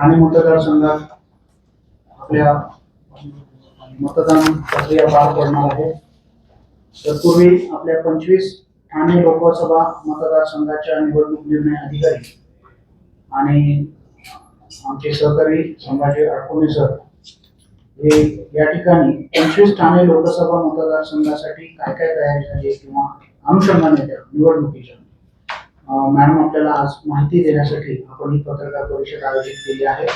ठाणे मतदारसंघात आपल्या मतदान प्रक्रिया पार पडणार आहे. तत्पूर्वी आपल्या पंचवीस ठाणे लोकसभा मतदारसंघाच्या निवडणूक निर्णय अधिकारी आणि आमचे सहकारी संभाजी अडकोणे सर हे या ठिकाणी पंचवीस ठाणे लोकसभा मतदारसंघासाठी काय काय तयारी झाली किंवा अनुषंगाने त्या निवडणुकीच्या? मॅडम आपल्याला आज माहिती देण्यासाठी आपण ही पत्रकार परिषद आयोजित केली आहे.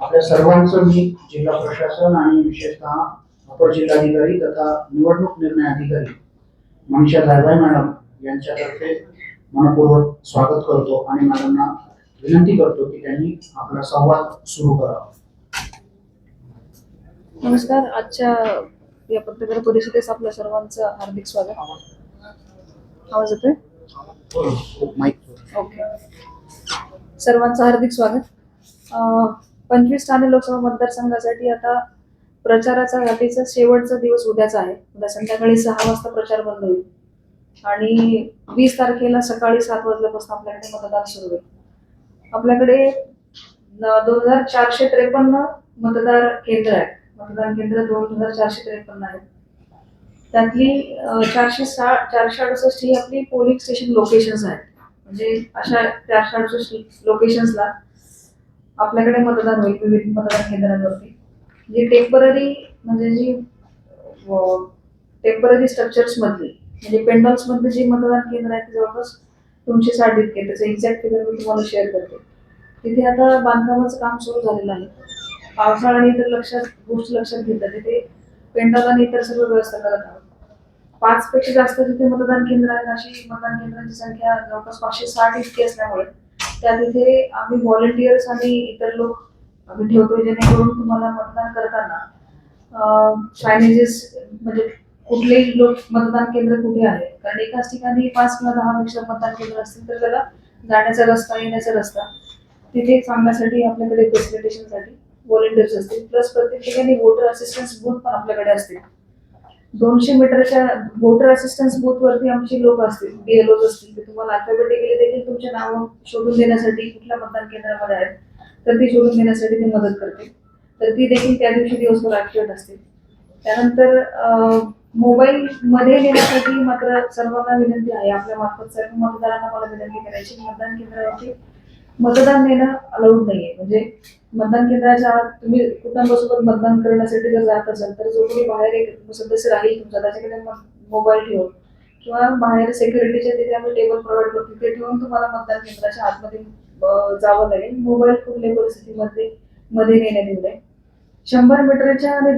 आपल्या सर्वांचं मी जिल्हा प्रशासन आणि विशेषतः अपर जिल्हाधिकारी तथा निवडणूक निर्णय अधिकारी मनीषा जायभाई मॅडम यांच्यातर्फे मनपूर्वक स्वागत करतो आणि मॅडमना विनंती करतो की त्यांनी आपला संवाद सुरू करावा. नमस्कार. आजच्या या पत्रकार परिषदेस आपल्या सर्वांचं हार्दिक स्वागत. आवाज येतोय? सर्वांचं हार्दिक स्वागत. पंचवीस ठाणे लोकसभा मतदारसंघासाठी आता प्रचाराचा गाठीचा शेवटचा दिवस उद्याचा आहे. उद्या संध्याकाळी सहा वाजता प्रचार बंद होईल. आणि वीस तारखेला सकाळी सात वाजल्यापासून आपल्याकडे मतदान सुरू होईल आपल्याकडे दोन हजार चारशे त्रेपन्न मतदार केंद्र आहेत. मतदान केंद्र दोन हजार चारशे त्रेपन्न आहेत. त्यातली चारशे साठ चारशे अडुसष्ट ही आपली पोलिंग स्टेशन लोकेशन्स आहेत. म्हणजे अशा चारशे अडुसष्ट लोकेशन्सला आपल्याकडे मतदान होईल विविध मतदान केंद्रांवरती. जी टेंपररी म्हणजे जी टेंपररी स्ट्रक्चर्समधली म्हणजे पेंडॉल्समधली जी मतदान केंद्र आहेत ती जवळपास दोनशे साठ इतके त्याचं एक्झॅक्ट फिगर मी तुम्हाला शेअर करते. तिथे आता बांधकामाचं काम सुरू झालेलं आहे. पावसाळा आणि इतर लक्षात गोष्टी लक्षात घेतात तिथे पेंडॉल आणि इतर सर्व व्यवस्था करत आहोत. पाच पेक्षा जास्त तिथे मतदान केंद्र आहेत. अशी मतदान केंद्रांची संख्या जवळपास पाचशे साठ इतकी असल्यामुळे त्या तिथे आम्ही व्हॉलेंटियर्स आणि इतर लोक आम्ही ठेवतो जेणेकरून तुम्हाला मतदान करताना सायनेजेस म्हणजे कुठलेही लोक मतदान केंद्र कुठे आहे? कारण एकाच ठिकाणी पाच किंवा दहा पेक्षा मतदान केंद्र असतील तर त्याला जाण्याचा रस्ता येण्याचा रस्ता तिथे सांगण्यासाठी आपल्याकडे फेसिलिटेशनसाठी व्हॉलेंटियर्स असतील. प्लस प्रत्येक ठिकाणी वोटर असिस्टन्स बूथ पण आपल्याकडे असतील दोनशे मीटरच्या वोटर असिस्टन्स बूथ वरती आमचे लोक असतील बीएलओ असतील ते तुम्हाला अल्फाबेटिकली देखील तुमचे नाव शोधून देण्यासाठी कुठल्या मतदान केंद्रामध्ये आहेत तर ती शोधून देण्यासाठी ती मदत करते तर ती देखील त्या दिवशी दिवसभर ऍक्टिव्ह असते त्यानंतर मोबाईल मध्ये नेण्यासाठी मात्र सर्वांना विनंती आहे. आपल्या मार्फत सर्व मतदारांना मला विनंती करायची मतदान केंद्रावरती मतदान देणं अलाउड नाहीये. म्हणजे मतदान केंद्राच्या आत तुम्ही कुटुंबासोबत मतदान करण्यासाठी जर जात असाल तर जो कोणी बाहेर एक सदस्य राहील तुमचा त्याच्याकडे मोबाईल ठेवून किंवा बाहेर सेक्युरिटीच्या तिथे आम्ही टेबल प्रोव्हाइड करतो तिथे ठेवून तुम्हाला मतदान केंद्राच्या आतमध्ये जावं लागेल. मोबाईल कुठल्या परिस्थितीमध्ये मध्ये नेण्यात येऊ नये. शंभर मीटरच्या आणि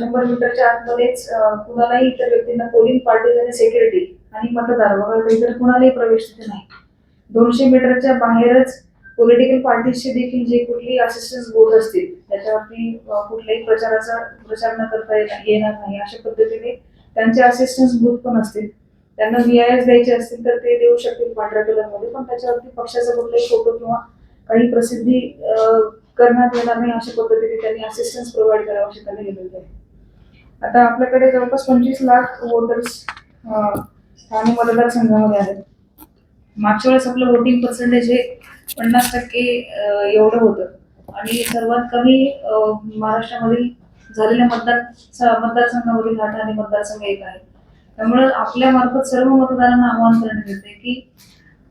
शंभर मीटरच्या आतमध्येच कुणालाही इतर व्यक्तींना पोलिंग पार्टीज आणि सेक्युरिटी आणि मतदार वगैरे इतर कुणालाही प्रवेश तिथे नाही. दोनशे मीटरच्या बाहेरच पॉलिटिकल पार्टीजचे देखील जे कुठली असिस्टन्स बोर्ड असतील त्याच्यावरती कुठल्याही प्रचाराचा प्रचार न करता येणार येणार नाही अशा पद्धतीने त्यांचे असिस्टन्स बूथ पण असतील. त्यांना व्ही आय एस द्यायचे असतील तर ते देऊ शकतील पांढऱ्या कलरमध्ये पण त्याच्यावरती पक्षाचा कुठलाही फोटो किंवा काही प्रसिद्धी करण्यात येणार नाही अशा पद्धतीने त्यांनी असिस्टन्स प्रोव्हाइड करावं असे त्यांनी लिहिलेलं आहे. आता आपल्याकडे जवळपास पंचवीस लाख वोटर्स ठाणे मतदारसंघामध्ये आहेत. मागच्या वेळेस आपलं वोटिंग पर्सेंटेज हे पन्नास टक्के एवढं होतं. आणि सर्वात कमी महाराष्ट्रामधील झालेल्या मतदार मतदारसंघामधील आणि मतदारसंघ एक आहे. त्यामुळे आपल्या मार्फत सर्व मतदारांना आवाहन करण्यात येते की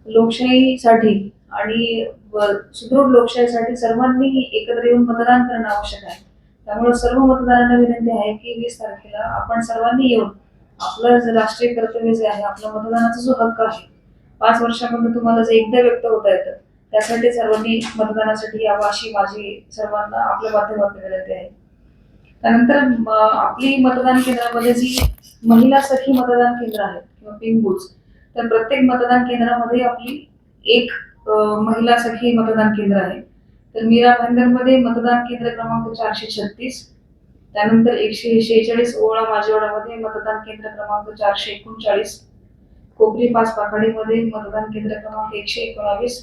लोकशाहीसाठी आणि सुदृढ लोकशाहीसाठी सर्वांनी एकत्र येऊन मतदान करणं आवश्यक आहे. त्यामुळे सर्व मतदारांना विनंती आहे की वीस तारखेला आपण सर्वांनी येऊन आपलं जे राष्ट्रीय कर्तव्य जे आहे आपलं मतदानाचा जो हक्क आहे पाच वर्षामध्ये तुम्हाला जे एकदा व्यक्त होता येतं त्यासाठी सर्वांनी मतदानासाठी यावं अशी माझी सर्वांना आपल्या माध्यमातून विनंती आहे. त्यानंतर आपली मतदान केंद्रामध्ये जी महिला सखी मतदान केंद्र आहेत किंवा पिंक बूथ तर प्रत्येक मतदान केंद्रामध्ये आपली एक महिला सखी मतदान केंद्र आहे. तर मीरा भाईंदरमध्ये मतदान केंद्र क्रमांक चारशे छत्तीस त्यानंतर एकशे शेहेचाळीस ओळा माझेवाडामध्ये मतदान केंद्र क्रमांक चारशे एकोणचाळीस कोपरी पाच पाखाडीमध्ये मतदान केंद्र क्रमांक एकशे एकोणावीस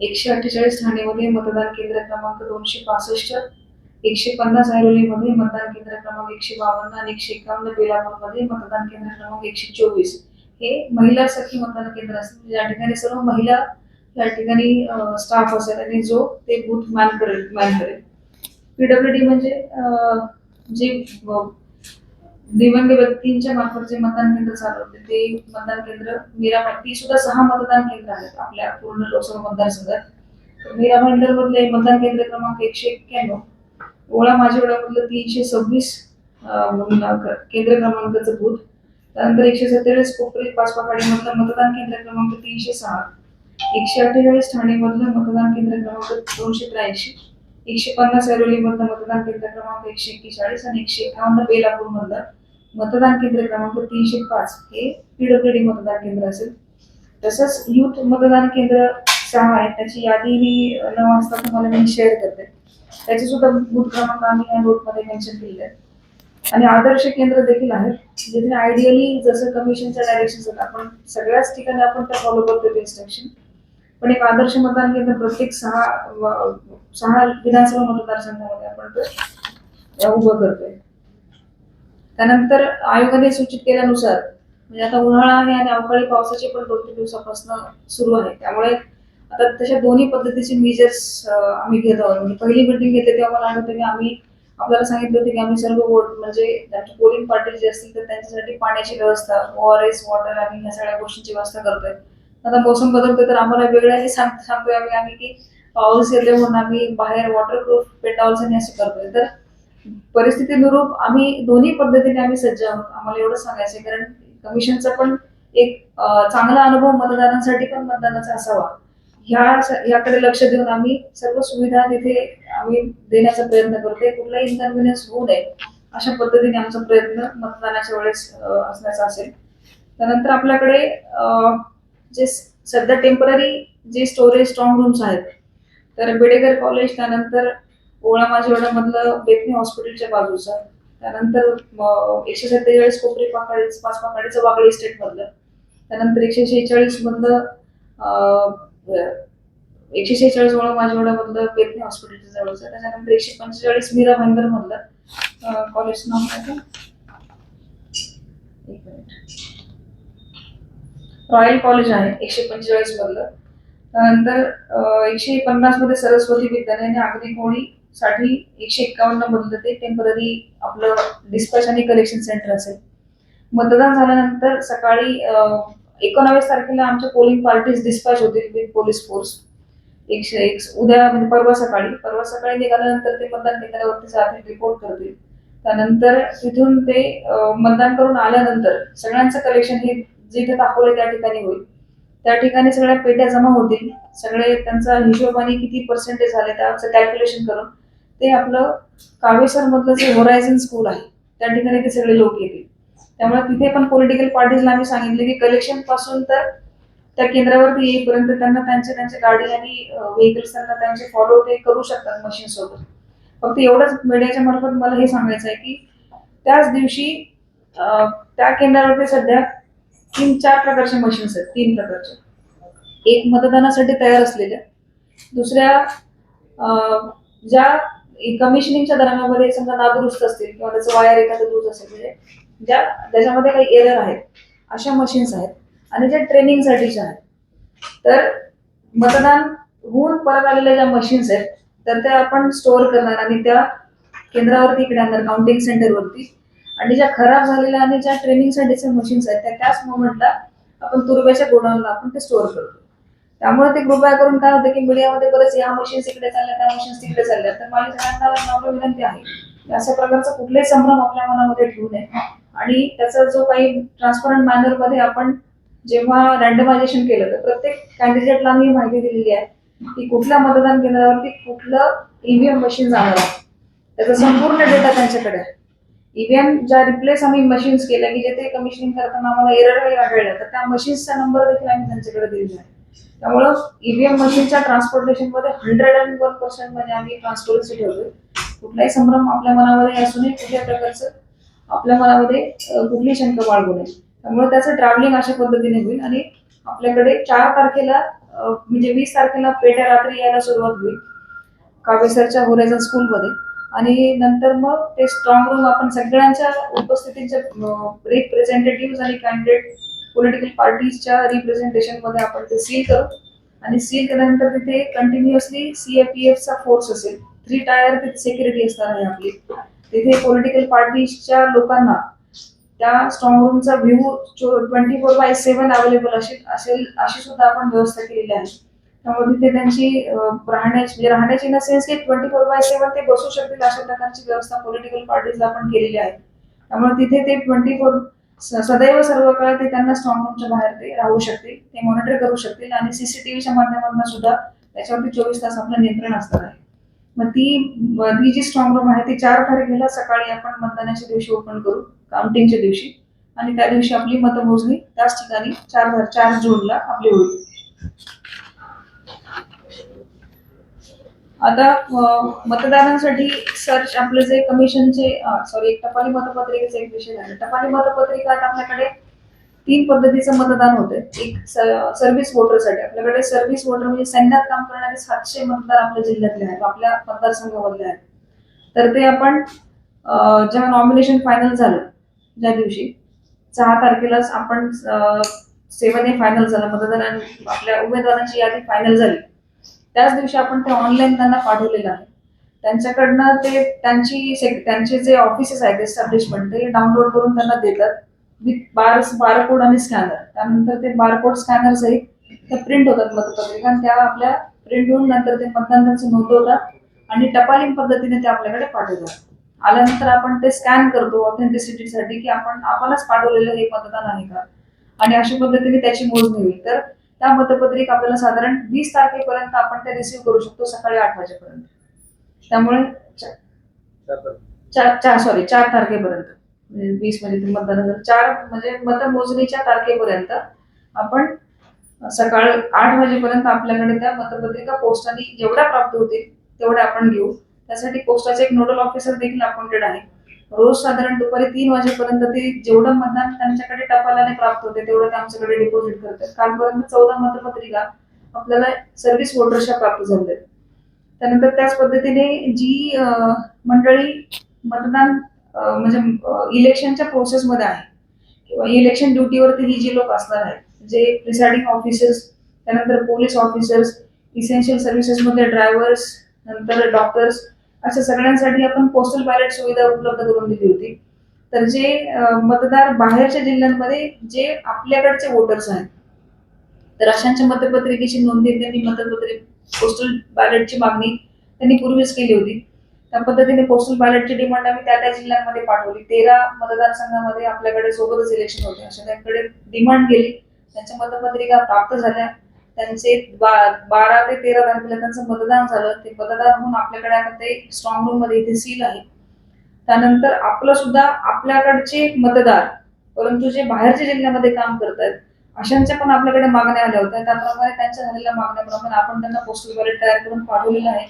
एकशे अठ्ठेचाळीस ठाणेमध्ये मतदान केंद्र क्रमांक दोनशे पासष्ट एकशे पन्नास ऐरोलीमध्ये मतदान केंद्र क्रमांक एकशे बावन्न आणि एकशे एकावन्न बेलापूरमध्ये मतदान केंद्र क्रमांक एकशे चोवीस. हे महिला सखी मतदान केंद्र असतील. म्हणजे या ठिकाणी सर्व महिला या ठिकाणी स्टाफ असेल आणि जो ते बूथ मॅन करेल मॅन करेल. पीडब्ल्यू डी म्हणजे जे दिव्यांग व्यक्तींच्या मार्फत जे मतदान केंद्र चालवते ते मतदान केंद्र मीरा ती सुद्धा सहा मतदान केंद्र आहेत आपल्या पूर्ण लोकसभा मतदारसंघात. मीरा भांडर मधले मतदान केंद्र क्रमांक एकशे एक्क्याण्णव ओळा माझेवाड्यामधलं तीनशे सव्वीस केंद्र क्रमांकाचं बूथ. त्यानंतर एकशे सत्तेचाळीस कोपरी पाचपाखाडी मधलं मतदान केंद्र क्रमांक तीनशे सहा एकशे अठ्ठेचाळीस ठाणे मधलं मतदान केंद्र क्रमांक दोनशे त्र्याऐंशी. एकशे पन्नास ऐरोली मधलं मतदान केंद्र क्रमांक एकशे एक्केचाळीस आणि एकशे एकावन्न बेलापूर मधलं मतदान केंद्र क्रमांक तीनशे पाच हे पीडब्ल्यूडी मतदान केंद्र असेल. तसंच युथ मतदान केंद्र सहा आहे त्याची यादी मी नऊ वाजता तुम्हाला मी शेअर करते. त्याचे सुद्धा बूथ क्रमांक आम्ही या नोटमध्ये मेन्शन केलेले आहेत आणि आदर्श केंद्र देखील आहेत जिथे आयडियली जसं कमिशनच्या डायरेक्शन आपण सगळ्याच ठिकाणी आपण त्या फॉलो करतो इन्स्ट्रक्शन पण एक आदर्श मतदान केंद्र प्रत्येक सहा सहा विधानसभा मतदारसंघामध्ये आपण ते उभं करतोय. त्यानंतर आयोगाने सूचित केल्यानुसार म्हणजे आता उन्हाळा आहे आणि अवकाळी पावसाचे पण दोन तीन दिवसापासून सुरू आहे. त्यामुळे आता तशा दोन्ही पद्धतीचे मेजर्स आम्ही घेत आहोत. म्हणजे पहिली मिटिंग घेतली तेव्हा मला आठवतं की आम्ही आपल्याला सांगितलं होतं की आम्ही सर्व वोट म्हणजे त्यांच्या पोलिंग पार्टी जे असतील तर त्यांच्यासाठी पाण्याची व्यवस्था ओ आर एस वॉटर आणि ह्या सगळ्या गोष्टींची व्यवस्था करतोय. आता मोसम बदलतोय तर आम्हाला वेगळ्याने सांग सांगतोय आम्ही आम्ही की पाऊस येते म्हणून आम्ही बाहेर वॉटरप्रूफ पेटॉल्स आणि असं करतोय. तर परिस्थितीनुरूप आम्ही दोन्ही पद्धतीने आम्ही सज्ज आहोत आम्हाला एवढं सांगायचं कारण कमिशनचा पण एक चांगला अनुभव मतदारांसाठी पण मतदानाचा असावा. ह्या ह्याकडे लक्ष देऊन आम्ही सर्व सुविधा तिथे आम्ही देण्याचा प्रयत्न करतोय. कुठलाही इन्कन्व्हिनियन्स होऊ नये अशा पद्धतीने आमचा प्रयत्न मतदानाच्या वेळेस असण्याचा असेल. त्यानंतर आपल्याकडे अं, जे सध्या टेंपररी जे स्टोरेज स्ट्रॉंग रूम्स आहेत तर बेडेकर कॉलेज त्यानंतर ओळा माझेवाड्यामधलं बेतनी हॉस्पिटलच्या बाजूचं त्यानंतर एकशे सत्तेचाळीस कोपरी पाकाळी पाच पाकाळीचं वागळी इस्टेटमधलं त्यानंतर एकशे शेहेचाळीसमधलं एकशे शेहेचाळीस ओळा माझेवाड्यामधलं बेतनी हॉस्पिटलच्या जवळचं त्याच्यानंतर एकशे पंचेचाळीस मीरा भाईंदरमधलं कॉलेज नाव काय एक मिनिट. रॉयल कॉलेज आहे एकशे पंचेचाळीस मधलं. त्यानंतर एकशे पन्नासमध्ये सरस्वती विद्यालय आणि आगरी कोळी साठी एकशे एक्कावन्न मधलं ते टेंपररी आपलं डिस्पॅच आणि कलेक्शन सेंटर असेल. मतदान झाल्यानंतर सकाळी एकोणावीस तारखेला आमच्या पोलिंग पार्टीज डिस्पॅच होतील विथ पोलीस फोर्स एकशे एक उद्या म्हणजे परवा सकाळी. परवा सकाळी निघाल्यानंतर ते मतदान केंद्रावरती जातील रिपोर्ट करतील. त्यानंतर तिथून ते मतदान करून आल्यानंतर सगळ्यांचं कलेक्शन हे जिथे दाखवले त्या ठिकाणी होईल. त्या ठिकाणी सगळ्या पेट्या जमा होतील. सगळे त्यांचा हिशोबाने किती पर्सेंटेज झाले त्याचं कॅल्क्युलेशन करून ते आपलं कावेसर मधलं जे होरायझन स्कूल आहे त्या ठिकाणी ते सगळे लोक येतील. त्यामुळे तिथे पण पॉलिटिकल पार्टीजला आम्ही सांगितले की कलेक्शनपासून तर त्या केंद्रावरती येईपर्यंत त्यांना त्यांचे त्यांचे गाडी आणि व्हेकल्स त्यांना त्यांचे फॉलो ते करू शकतात मशीन सोबत. फक्त एवढंच मीडियाच्या मार्फत मला हे सांगायचं आहे की त्याच दिवशी त्या केंद्रावरती सध्या तीन चार प्रकारचे मशीन्स आहेत. तीन प्रकारचे. एक मतदानासाठी तयार असलेल्या. दुसऱ्या ज्या कमिशनिंगच्या दरम्यानमध्ये समजा नादुरुस्त असतील किंवा त्याचं वायर एखादं दूध असेल म्हणजे ज्या त्याच्यामध्ये काही एरर आहेत अशा मशीन्स आहेत. आणि ज्या ट्रेनिंगसाठीच्या आहेत. तर मतदान होऊन परत आलेल्या ज्या मशीन्स आहेत तर त्या आपण स्टोअर करणार आणि त्या केंद्रावरती इकडे आणणार काउंटिंग सेंटरवरती आणि ज्या खराब झालेल्या आणि ज्या ट्रेनिंगसाठीच्या मशीन्स आहेत त्या त्याच मोमेंटला आपण तुरब्याच्या गोडाऊनला आपण ते स्टोअर करतो. त्यामुळे ते कृपया करून काय होतं की मीडियामध्ये बरेच या मशीन्स इकडे चालल्या त्या मशीन्स तिकडे चालल्या तर माझी सगळ्यांना नम्र विनंती आहे. की अशा प्रकारचा कुठलाही संभ्रम आपल्या मनामध्ये ठेवू नये. आणि त्याचा जो काही ट्रान्सपरंट मॅनरमध्ये आपण जेव्हा रँडमायझेशन केलं तर प्रत्येक कॅन्डिडेटला मी माहिती दिलेली आहे की कुठल्या मतदान केंद्रावरती कुठलं ईव्हीएम मशीन जाणार आहे त्याचा संपूर्ण डेटा त्यांच्याकडे आहे. ईव्हीएम ज्या रिप्लेस आम्ही मशीन्स केल्या की जेथे कमिशनिंग करताना आम्हाला एरर काही आढळल्या तर त्या मशीन्सचा नंबर देखील आम्ही त्यांच्याकडे दिलेला आहे त्यामुळं ईव्हीएम मशीनच्या ट्रान्सपोर्टेशनमध्ये हंड्रेड अँड वन पर्सेंट म्हणजे आम्ही ट्रान्सपरन्सी ठेवतोय. कुठलाही संभ्रम आपल्या मनामध्ये असूनही कुठल्या प्रकारचं आपल्या मनामध्ये कुठली शंका बाळगू नये. त्यामुळे त्याचं ट्रॅव्हलिंग अशा पद्धतीने होईल आणि आपल्याकडे चार तारखेला म्हणजे वीस तारखेला पेट्या रात्री यायला सुरुवात होईल. कावेसरच्या होरायझन स्कूलमध्ये आणि नंतर मग ते स्ट्रॉंग रूम आपण सगळ्यांच्या उपस्थितीच्या रिप्रेझेंटेटिव्ह आणि कॅन्डिडेट पॉलिटिकल पार्टीजच्या रिप्रेझेंटेशनमध्ये आपण ते सील करू. आणि सील केल्यानंतर तिथे कंटिन्युअसली सीएपीएफचा फोर्स असेल. थ्री टायर तिथे सेक्युरिटी असणार आहे आपली. तिथे पॉलिटिकल पार्टीजच्या लोकांना त्या स्ट्रॉंग रूमचा view twenty four by seven available असेल असेल अशी सुद्धा आपण व्यवस्था केलेली आहे. त्यामुळे तिथे त्यांची राहण्याची म्हणजे राहण्याची इन सेन्स की ट्वेंटी फोर बाय सेव्हन ते बसू शकतील अशा प्रकारची व्यवस्था पॉलिटिकल पार्टीजला आपण केलेली आहे. त्यामुळे तिथे ते ट्वेंटी फोर सदैव सर्व काळ ते त्यांना स्ट्रॉंग रूमच्या बाहेर ते राहू शकतील ते मॉनिटर करू शकतील आणि सीसीटीव्हीच्या माध्यमातून सुद्धा त्याच्यावरती चोवीस तास आपलं नियंत्रण असणार आहे. मग ती ती जी स्ट्रॉंग रूम आहे ती चार तारखेला सकाळी आपण मतदानाच्या दिवशी ओपन करू काउंटिंगच्या दिवशी. आणि त्या दिवशी आपली मतमोजणी त्याच ठिकाणी चार चार जूनला आपली होईल. आता मतदारांसाठी सर्च आपलं जे कमिशनचे सॉरी टपाली मतपत्रिकेचा एक विषय आहे टपाली मतपत्रिका आता आपल्याकडे तीन पद्धतीचं मतदान होतं एक सर्व्हिस वोटरसाठी आपल्याकडे सर्व्हिस वोटर म्हणजे सैन्यात काम करणारे सातशे मतदार आपल्या जिल्ह्यातले आहेत. आपल्या मतदारसंघामधले आहेत. तर ते आपण जेव्हा नॉमिनेशन फायनल झालं ज्या दिवशी सहा तारखेलाच आपण सेवन हे फायनल झालं. मतदारां आपल्या उमेदवारांची यादी फायनल झाली. त्याच दिवशी आपण ते ऑनलाईन त्यांना पाठवलेलं आहे. त्यांच्याकडनं ते त्यांची त्यांचे जे ऑफिसेस आहेत एस्टॅब्लिशमेंट ते डाउनलोड करून त्यांना देतात. विथ बार बारकोड आणि स्कॅनर त्यानंतर ते बारकोड स्कॅनर सहित त्या प्रिंट होतात मतपत्रिका आणि त्या आपल्या प्रिंट होऊन नंतर ते मतदान नोंदवतात आणि टपालिंग पद्धतीने ते आपल्याकडे पाठवतात. आल्यानंतर आपण ते स्कॅन करतो ऑथेंटिसिटीसाठी की आपण आपणच पाठवलेलं हे मतदान आहे का? आणि अशा पद्धतीने त्याची मोजणी होईल. तर त्या मतपत्रिका आपल्याला साधारण वीस तारखेपर्यंत आपण ते रिसिव्ह करू शकतो सकाळी आठ वाजेपर्यंत. त्यामुळे चार चार सॉरी चार तारखेपर्यंत. म्हणजे वीस म्हणजे मतदान. चार म्हणजे मतमोजणीच्या तारखेपर्यंत आपण सकाळ आठ वाजेपर्यंत आपल्याकडे त्या मतपत्रिका पोस्टाने जेवढ्या प्राप्त होतील तेवढ्या आपण घेऊ. त्यासाठी पोस्टाचे एक नोडल ऑफिसर देखील अपॉइंटेड आहे रोज साधारण दुपारी तीन वाजेपर्यंत ते जेवढं मतदान त्यांच्याकडे टपालाने प्राप्त होते तेवढं ते आमच्याकडे डिपॉझिट करतात कालपर्यंत चौदा मतपत्रिका आपल्याला सर्व्हिस वोटर्सच्या प्राप्त झाल्या आहेत. त्यानंतर त्याच पद्धतीने जी मंडळी मतदान म्हणजे इलेक्शनच्या प्रोसेसमध्ये आहे किंवा इलेक्शन ड्युटीवरती ही जी लोक असणार आहेत जे प्रिसाइडिंग ऑफिसर्स त्यानंतर पोलीस ऑफिसर्स इसेन्शियल सर्व्हिसेसमध्ये ड्रायव्हर्स नंतर डॉक्टर्स अशा सगळ्यांसाठी आपण पोस्टल बॅलेट सुविधा उपलब्ध करून दिली होती. तर जे मतदार बाहेरच्या जिल्ह्यांमध्ये जे आपल्याकडचे वोटर्स आहेत तर अशांच्या मतपत्रिकेची नोंदणी त्यांनी मतपत्रिक पोस्टल बॅलेटची मागणी त्यांनी पूर्वीच केली होती. त्या पद्धतीने पोस्टल बॅलेटची डिमांड आम्ही त्या त्या जिल्ह्यांमध्ये पाठवली. तेरा मतदारसंघामध्ये आपल्याकडे सोबतच इलेक्शन होते. अशा त्यांकडे डिमांड केली त्यांच्या मतपत्रिका प्राप्त झाल्या. त्यांचे बा- बारा ते तेरा तारखेला त्यांचं मतदान झालं. ते मतदान होऊन आपल्याकडे आता ते स्ट्रॉंग रूममध्ये इथे सील आहे. त्यानंतर आपलं सुद्धा आपल्याकडचे मतदार परंतु जे बाहेरच्या जिल्ह्यामध्ये काम करतात अशांच्या पण आपल्याकडे मागण्या आल्या होत्या. त्याप्रमाणे त्यांच्या झालेल्या मागण्याप्रमाणे आपण त्यांना पोस्टल बॅलेट तयार करून पाठवलेलं आहे.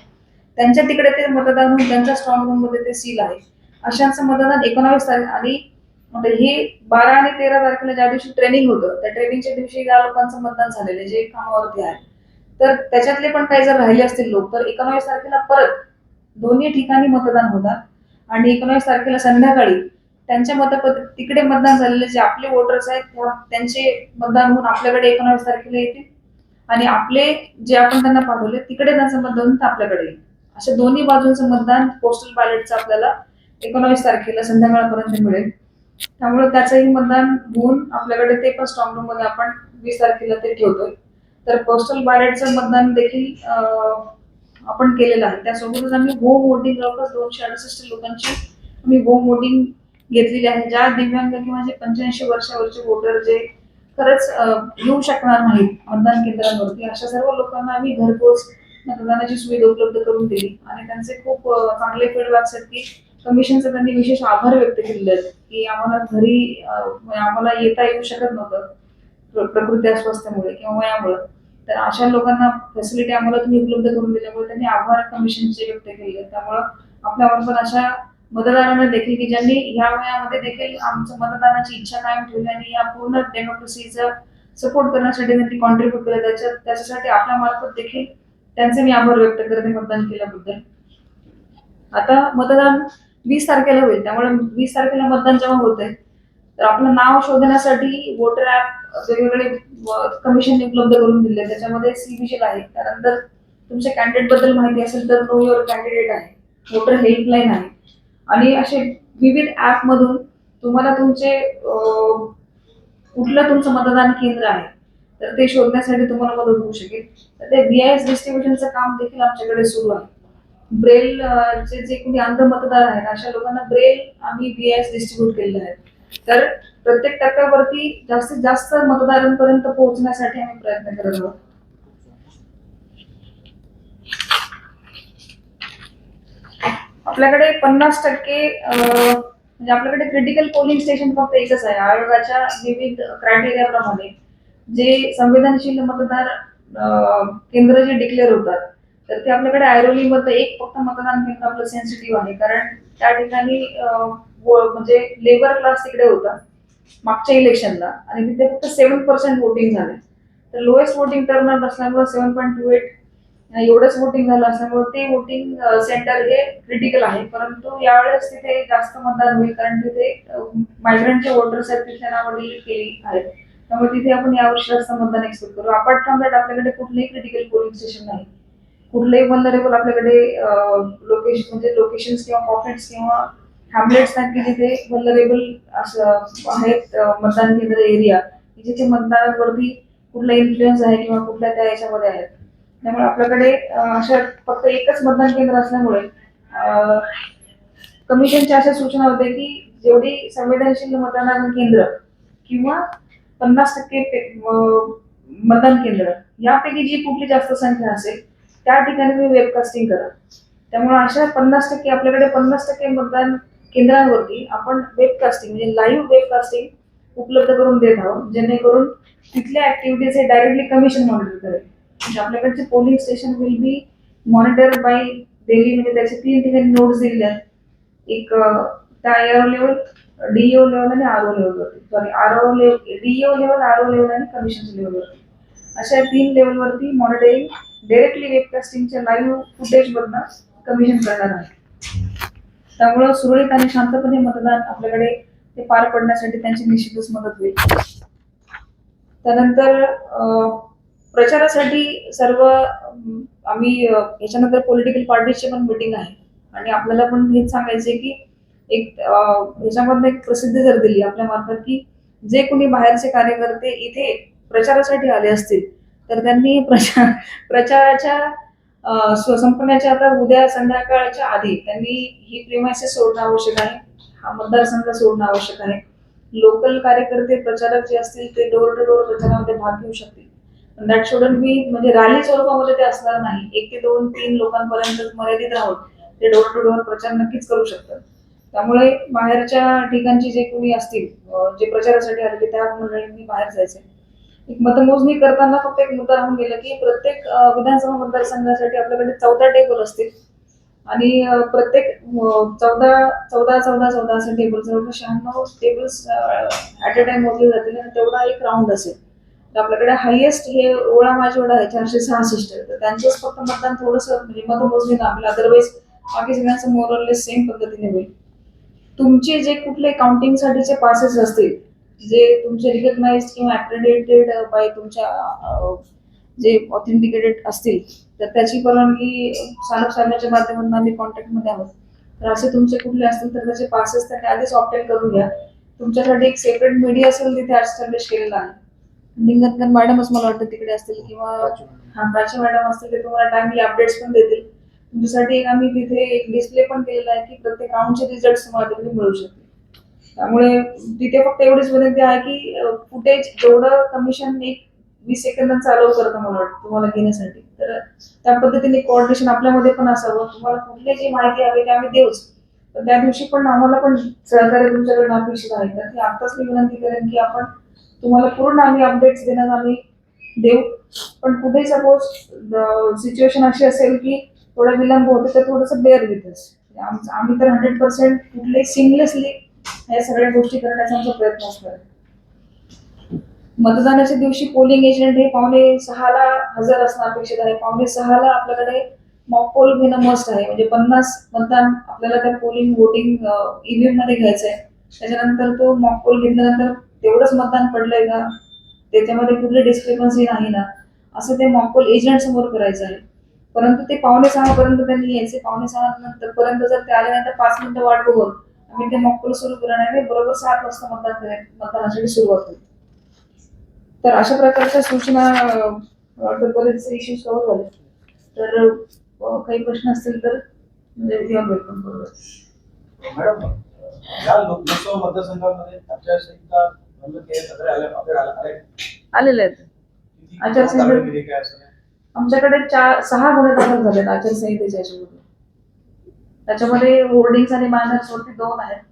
त्यांच्या तिकडे ते मतदान होऊन त्यांच्या स्ट्रॉंग रूममध्ये ते सील आहे. अशांचं मतदान एकोणावीस तारीख आणि म्हणजे हे बारा आणि तेरा तारखेला ज्या दिवशी ट्रेनिंग होतं त्या ट्रेनिंगच्या दिवशी या लोकांचं मतदान झालेलं जे कामावरती आहे तर त्याच्यातले पण काही जर राहिले असतील लोक तर एकोणावीस तारखेला परत दोन्ही ठिकाणी मतदान होतात आणि एकोणावीस तारखेला संध्याकाळी त्यांच्या मतपत्र तिकडे मतदान झालेले जे आपले वोटर्स आहेत त्यांचे मतदान होऊन आपल्याकडे एकोणावीस तारखेला येतील. आणि आपले जे आपण त्यांना पाठवले तिकडे त्यांचं मतदान होऊन आपल्याकडे येईल. अशा दोन्ही बाजूंचं मतदान पोस्टल बॅलेटचं आपल्याला एकोणावीस तारखेला संध्याकाळपर्यंत मिळेल. त्यामुळे त्याचंही मतदान होऊन आपल्याकडे ते पण स्ट्रॉंग रूममध्ये आपण वीस तारखेला ते ठेवतोय. तर पोस्टल बॅलेटचं मतदान देखील आपण केलेलं आहे. त्यासोबतच आम्ही होम वोटिंग जवळपास दोनशे अडुसष्ट लोकांची आम्ही होम वोटिंग घेतलेली आहे. ज्या दिव्यांग किंवा जे पंच्याऐंशी वर्षावरचे वोटर जे खरंच येऊ शकणार नाहीत मतदान केंद्रांवरती अशा सर्व लोकांना आम्ही घरपोच मतदानाची सुविधा उपलब्ध करून दिली. आणि त्यांचे खूप चांगले फीडबॅक्स आहेत की कमिशनचे त्यांनी विशेष आभार व्यक्त केले आहेत की आम्हाला घरी आम्हाला येता येऊ शकत नव्हतं प्रकृती अस्वास्थ्यामुळे किंवा वयामुळे. तर अशा लोकांना फॅसिलिटी आम्हाला तुम्ही उपलब्ध करून दिल्यामुळे त्यांनी आभार कमिशनचे व्यक्त केले. त्यामुळं आपल्याबरोबर अशा मतदारांना देखील की ज्यांनी ह्या वयामध्ये देखील आमचं मतदानाची इच्छा कायम ठेवली आणि या पूर्ण डेमोक्रेसीचा सपोर्ट करण्यासाठी त्यांनी कॉन्ट्रीब्यूट केलं. त्याच्या त्याच्यासाठी आपल्या मार्फत देखील त्यांचे मी आभार व्यक्त करते मतदान केल्याबद्दल. आता मतदान वीस तारखेला होईल. त्यामुळे वीस तारखेला मतदान जेव्हा होत आहे तर आपलं नाव शोधण्यासाठी वोटर ऍप वेगवेगळे कमिशन उपलब्ध करून दिले त्याच्यामध्ये सी विजिल आहे. त्यानंतर तुमच्या कॅन्डिडेटबद्दल माहिती असेल तर नो युअर कॅन्डिडेट आहे. वोटर हेल्पलाईन आहे. आणि असे विविध ऍप मधून तुम्हाला तुमचे कुठलं तुमचं मतदान केंद्र आहे तर ते शोधण्यासाठी तुम्हाला मदत होऊ शकेल. तर ते बी आय एस डिस्ट्रीब्युशनचं काम देखील आमच्याकडे सुरू आहे. ब्रेल चे जे कोणी अंध मतदार आहेत अशा लोकांना ब्रेल आम्ही व्ही एस डिस्ट्रीब्यूट केलेले आहेत तर प्रत्येक टप्प्यावरती जास्तीत जास्त मतदारांपर्यंत पोहोचण्यासाठी आम्ही प्रयत्न करत आहोत. आपल्याकडे पन्नास टक्के म्हणजे आपल्याकडे क्रिटिकल पोलिंग स्टेशन फक्त एकच आहे. आयोगाच्या विविध क्रायटेरियाप्रमाणे जे संवेदनशील मतदार केंद्र जे डिक्लेअर होतात तर ते आपल्याकडे ऐरोलीमध्ये एक फक्त मतदान केंद्र आपलं सेन्सिटिव्ह आहे. कारण त्या ठिकाणी म्हणजे लेबर क्लास तिकडे होता मागच्या इलेक्शनला आणि तिथे फक्त सेव्हन पर्सेंट वोटिंग झाले. तर लोएस्ट वोटिंग टर्नआउट असल्यामुळे सेव्हन पॉईंट टू एट एवढंच वोटिंग झालं असल्यामुळे ते वोटिंग सेंटर हे क्रिटिकल आहे. परंतु यावेळेस तिथे जास्त मतदान होईल कारण तिथे मायग्रंटचे वोटर्स आहेत तिथे नावडली केली आहेत त्यामुळे तिथे आपण यावर्षी जास्त मतदान एक्सपेक्ट करू. अपार्ट फ्रॉम दॅट आपल्याकडे कुठलेही क्रिटिकल पोलिंग स्टेशन नाही. कुठलेही वनरेबल आपल्याकडे लोकेशन म्हणजे लोकेशन्स किंवा पॉकेट्स किंवा हॅम्लेट्स आहेत की जिथे वनरेबल असं आहेत मतदान केंद्र एरिया जिथे मतदानावरती कुठला इन्फ्लुएन्स आहे किंवा कुठल्या त्या याच्यामध्ये आहेत. त्यामुळे आपल्याकडे अशा फक्त एकच मतदान केंद्र असल्यामुळे कमिशनच्या अशा सूचना होत्या की जेवढी संवेदनशील मतदान केंद्र किंवा पन्नास टक्के मतदान केंद्र यापैकी जी कुठली जास्त संख्या असेल त्या ठिकाणी तुम्ही वेबकास्टिंग करा. त्यामुळे अशा पन्नास टक्के आपल्याकडे पन्नास टक्के मतदान केंद्रांवरती आपण वेबकास्टिंग म्हणजे लाईव्ह वेबकास्टिंग उपलब्ध करून देत आहोत जेणेकरून तिथल्या ऍक्टिव्हिटीज हे डायरेक्टली कमिशन मॉनिटर करेल. म्हणजे आपल्याकडचे polling station will be monitor by daily म्हणजे त्याचे तीन ठिकाणी नोट्स दिलेले आहेत. एक त्या एअर लेवल डीओ लेवल आणि आर ओ लेवलवरती sorry R O level DO level R O level आणि कमिशन लेवलवरती अशा तीन लेवलवरती मॉनिटरिंग डायरेक्टली वेबकास्टिंगच्या लाईव्ह फुटेजमधनं कमिशन करणार आहे. त्यामुळं सुरळीत आणि शांतपणे मतदान आपल्याकडे ते पार पडण्यासाठी त्यांची निश्चितच मदत होईल. त्यानंतर प्रचारासाठी सर्व आम्ही याच्यानंतर पॉलिटिकल पार्टीची पण मिटिंग आहे. आणि आपल्याला पण हेच सांगायचे की एक याच्यामधनं ह्याच्यामधनं एक प्रसिद्धी जर दिली आपल्या मार्फत की जे कोणी बाहेरचे कार्यकर्ते इथे प्रचारासाठी आले असतील तर त्यांनी प्रचार प्रचाराच्या स्वसंपन्नाच्या संपण्याच्या आता उद्या संध्याकाळच्या आधी त्यांनी ही प्रिमायसेस सोडणं आवश्यक आहे. हा मतदारसंघ सोडणं आवश्यक आहे. लोकल कार्यकर्ते प्रचारक जे असतील ते डोर टू डोर प्रचारामध्ये भाग घेऊ शकतील. दॅट शुडन बी म्हणजे रॅली स्वरूपामध्ये ते असणार नाही. एक ते दोन तीन लोकांपर्यंत मर्यादित राहून ते डोर टू डोर प्रचार नक्कीच करू शकतात. त्यामुळे बाहेरच्या ठिकाणची जे कोणी असतील जे प्रचारासाठी आलेले त्या मंडळींनी बाहेर जायचे एक मतमोजणी करताना फक्त एक मुद्दा राहून गेला की प्रत्येक विधानसभा मतदारसंघासाठी आपल्याकडे चौदा टेबल असतील. आणि प्रत्येक चौदा चौदा चौदा चौदा असेल टेबल जवळपास शहाण्णव टेबल्स ऍट अ टाइम मोजले जातील आणि तेवढा एक राऊंड असेल. तर आपल्याकडे हायेस्ट हे ओळा माझेवडा आहे चारशे सहासष्ट. तर त्यांचंच फक्त मतदान थोडंसं म्हणजे मतमोजणी लागलं अदरवाईज बाकी सगळ्यांचं मोरलेस सेम पद्धतीने होईल. तुमचे जे कुठले काउंटिंगसाठीचे पासेस असतील जे तुमचे रिकग्नाइज किंवा अक्रेडिटेड बाय तुमच्या जे ऑथेंटिकेटेड असतील तर त्याची परवानगी सानप साहेबांच्या माध्यमातून आम्ही कॉन्टॅक्टमध्ये आहोत. तर असे तुमचे कुठले असतील तर त्याचे पासेस त्यांनी आधीच ऑप्टेन करून घ्या. तुमच्यासाठी एक सेपरेट मीडिया असेल तिथे एस्टॅब्लिश केलेला आहे. निंगनकर मॅडमच मला वाटतं तिकडे असतील किंवा हा प्राची मॅडम असतील ते तुम्हाला टाइमली अपडेट्स पण देतील. तुमच्यासाठी एक आम्ही तिथे एक डिस्प्ले पण केलेला आहे की प्रत्येक राऊंडचे रिझल्ट तुम्हाला तिकडे मिळू शकतील. त्यामुळे तिथे फक्त एवढीच विनंती आहे की फुटेज जेवढं कमिशन एक वीस सेकंदांचा अलाव करतं मला वाटतं तुम्हाला घेण्यासाठी. तर त्या पद्धतीने कोऑर्डिनेशन आपल्यामध्ये पण असावं. तुम्हाला कुठली जी माहिती हवी ते आम्ही देऊच. पण त्या दिवशी पण आम्हाला पण सहकार्य तुमच्याकडून अपेक्षित आहे. तर ती आत्ताच मी विनंती करेन की आपण तुम्हाला पूर्ण आम्ही अपडेट्स देण्यास आम्ही देऊ. पण कुठे सपोज सिच्युएशन अशी असेल की थोडा विलंब होतो तर थोडंसं बेअर विथ आम्ही तर हंड्रेड पर्सेंट कुठले सिमलेसली या सगळ्या गोष्टी करण्याचा आमचा प्रयत्न असणार मतदानाच्या दिवशी पोलिंग एजंट हे पावणे सहाला हजर असणं अपेक्षित आहे. पावणे सहाला आपल्याकडे मॉक पोल घेणं मस्ट आहे. म्हणजे पन्नास मतदान आपल्याला त्या पोलिंग वोटिंग ईव्हीएममध्ये घ्यायचं आहे त्याच्यानंतर तो मॉकपोल घेतल्यानंतर तेवढंच मतदान पडलंय का? त्याच्यामध्ये कुठली डिस्क्रिपन्सी नाही ना? असं ते मॉकपोल एजंट समोर करायचं आहे. परंतु ते पावणे सहा पर्यंत त्यांनी यायचे पावणे सहा नंतर पर्यंत जर ते आल्यानंतर पाच मिनिटं वाट बघून आम्ही ते मॉकपोल सुरू करणार आहे बरोबर सात वाजता मतदान मतदानासाठी सुरुवात होईल. तर अशा प्रकारच्या सूचना बरेचसे इश्यूज कव्हर झाले. तर काही प्रश्न असतील तर म्हणजे मॅडम या लोक- लोकसभा मतदारसंघामध्ये आचारसंहिता केली. आलेले आहेत. आचारसंहिता- आमच्याकडे चार सहा गुन्हे दाखल झालेत आचारसंहितेच्या याच्यामध्ये. त्याच्यामध्ये होर्डिंग्स आणि बॅनर्स वरती दोन आहेत.